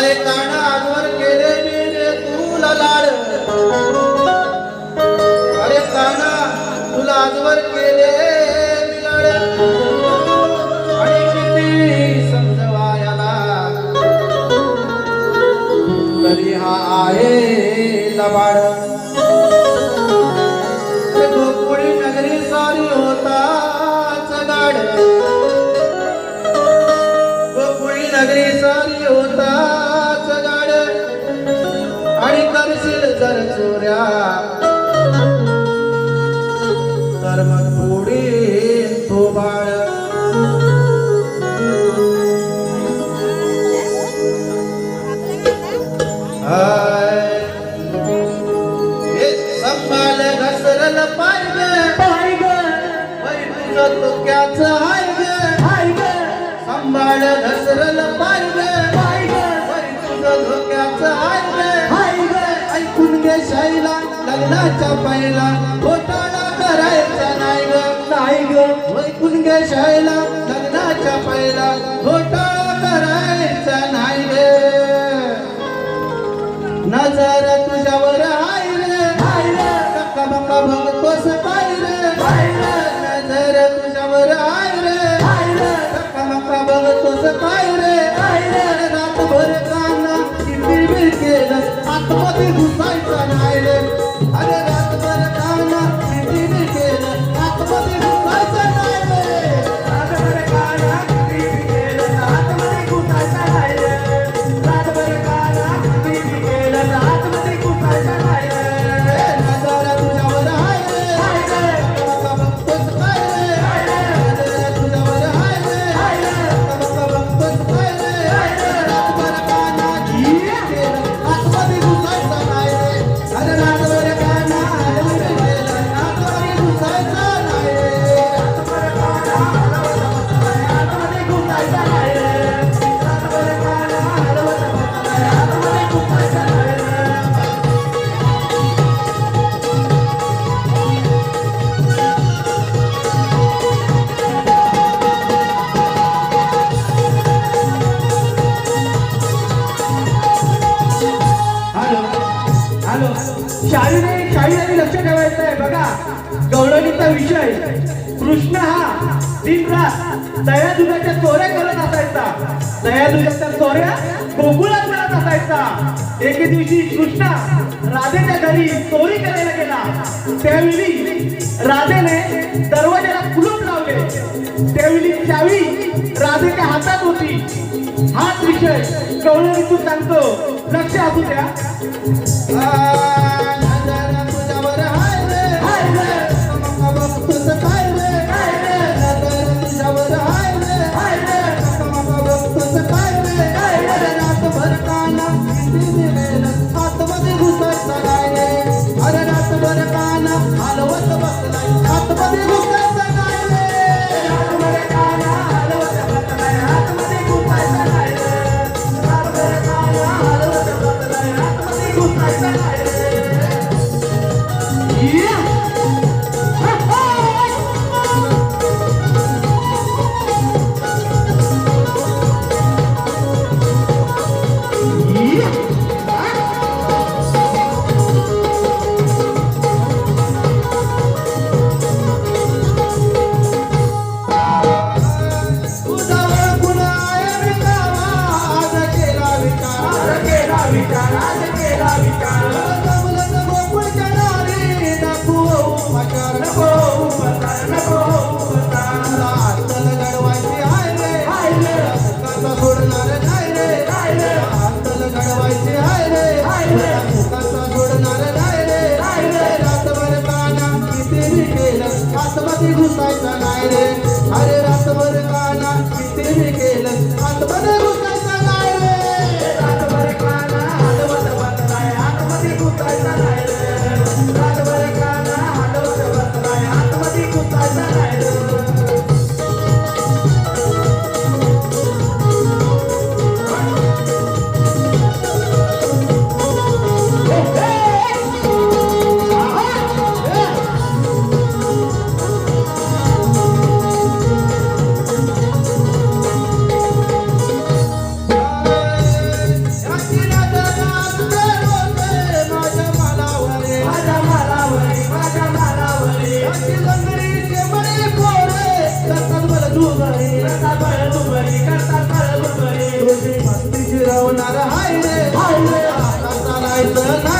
अरे काना आजवर केले रे तुला लाड. अरे काना तुला आजवर केले लाड आणि किती समजवायला तरी हा आहे लबाड ते गोकुळी नगरी सारी होता चगाड गोकुळी नगरी सारी होता तर मग पुढे तो बाळ. संभाल घसरल पाय पाय तुझं हाय हाय संभाळ घसरल शाईला लग्नाच्या पहिला घोटाळा करायचा नाही ग. नाही ग ऐकून घे लग्नाच्या पहिला घोटाळा करायचा नाही ग. नजर तुझ्यावर हाय रे. हाय धक्का बक्का बघतोस काय रे. हाय नजर तुझ्यावर हाय रे. हाय धक्का बक्का बघतोस काय हॅलो शाळेने शाळेने लक्ष ठेवायचं आहे. बघा गौरवीचा विषय. कृष्ण हा दिन रात दया दुधाच्या चोऱ्या करत असायचा. दया दुधाच्या चोऱ्या गोकुळात करत असायचा. एके दिवशी कृष्णा राधेच्या घरी चोरी करायला गेला. त्यावेळी राधेने दरवाजाला कुलूप लावले. त्यावेळी चावी राधेच्या हातात होती. हाच विषय गौरवणीतून सांगतो. लक्ष असू द्या. नजर दिवसाचा नाही रे. अरे रातभर काना किती केलं? चालायचं नाही